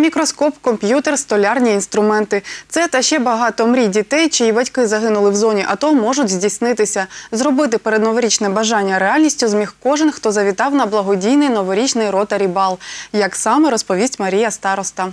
Мікроскоп, комп'ютер, столярні інструменти. Це та ще багато мрій дітей, чиї батьки загинули в зоні АТО, можуть здійснитися. Зробити передноворічне бажання реальністю зміг кожен, хто завітав на благодійний новорічний ротарі бал. Як саме розповість Марія Староста.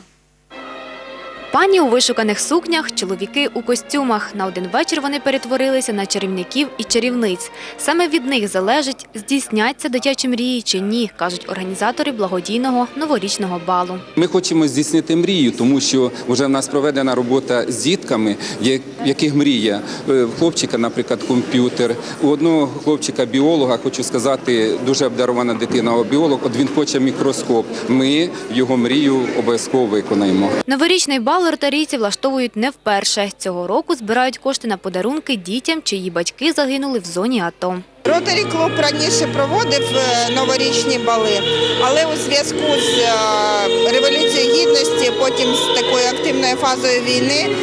Пані у вишуканих сукнях, чоловіки у костюмах. На один вечір вони перетворилися на чарівників і чарівниць. Саме від них залежить, здійсняться дитячі мрії чи ні, кажуть організатори благодійного новорічного балу. Ми хочемо здійснити мрію, тому що вже в нас проведена робота з дітками, в яких мрія. Е, В хлопчика, наприклад, комп'ютер. У одного хлопчика біолога, хочу сказати, дуже обдарована дитина біолог. От він хоче мікроскоп. Ми його мрію обов'язково виконаємо. Новорічний бал ротарійці влаштовують не вперше. Цього року збирають кошти на подарунки дітям, чиї батьки загинули в зоні АТО. Ротарі клуб раніше проводив е, новорічні бали, але у зв'язку з е, революцією гідності, потім з такою активною фазою війни,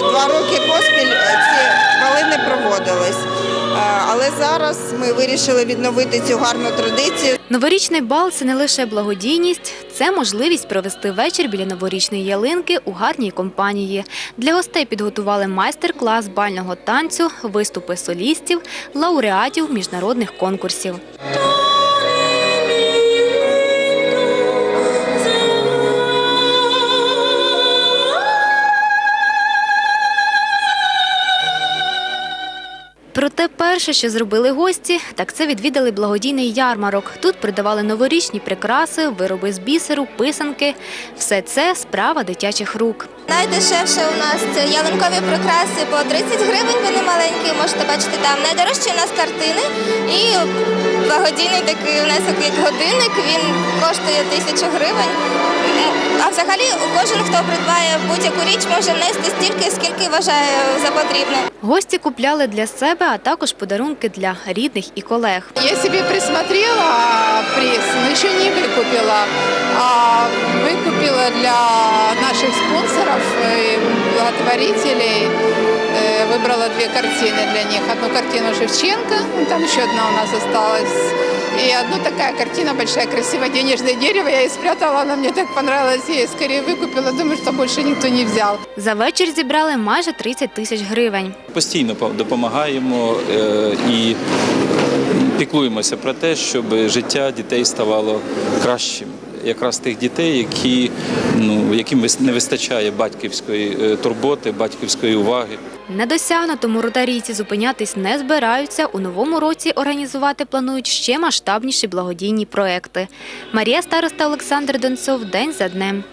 два роки поспіль е, ці бали не проводились. Але зараз ми вирішили відновити цю гарну традицію. Новорічний бал це не лише благодійність, це можливість провести вечір біля новорічної ялинки у гарній компанії. Для гостей підготували майстер-клас бального танцю, виступи солістів, лауреатів міжнародних конкурсів. Проте перше, що зробили гості, так це відвідали благодійний ярмарок. Тут продавали новорічні прикраси, вироби з бісеру, писанки. Все це справа дитячих рук. Найдешевше у нас це ялинкові прикраси по 30 гривень, вони маленькі, можете бачити там. Найдорожчі у нас картини і благодійний такий внесок, як годинник, він коштує тисячу гривень. А взагалі кожен, хто придбає будь-яку річ, може внести стільки, скільки вважає за потрібне. Гості купляли для себе, а також подарунки для рідних і колег. Я себе присмотрела пресс, но еще не выкупила. А выкупила для наших спонсоров и благотворителей. Э, Выбрала две картины для них. Одну картину Шевченко, ну, там еще одна у нас осталась. И одна такая картина большая, красивое денежное дерево. Я ее спрятала, она мне так понравилась. Я ее скорее выкупила. Думаю, что больше никто не взял. За вечір зібрали майже 30 тисяч гривень. Постійно по- допомагаємо е, і піклуємося про те, щоб життя дітей ставало кращим. Якраз тих дітей, які, ну, яким не вистачає батьківської е, турботи, батьківської уваги. На досягнутому ротарійці зупинятись не збираються. У новому році організувати планують ще масштабніші благодійні проекти. Марія Староста Олександр Донцов день за днем.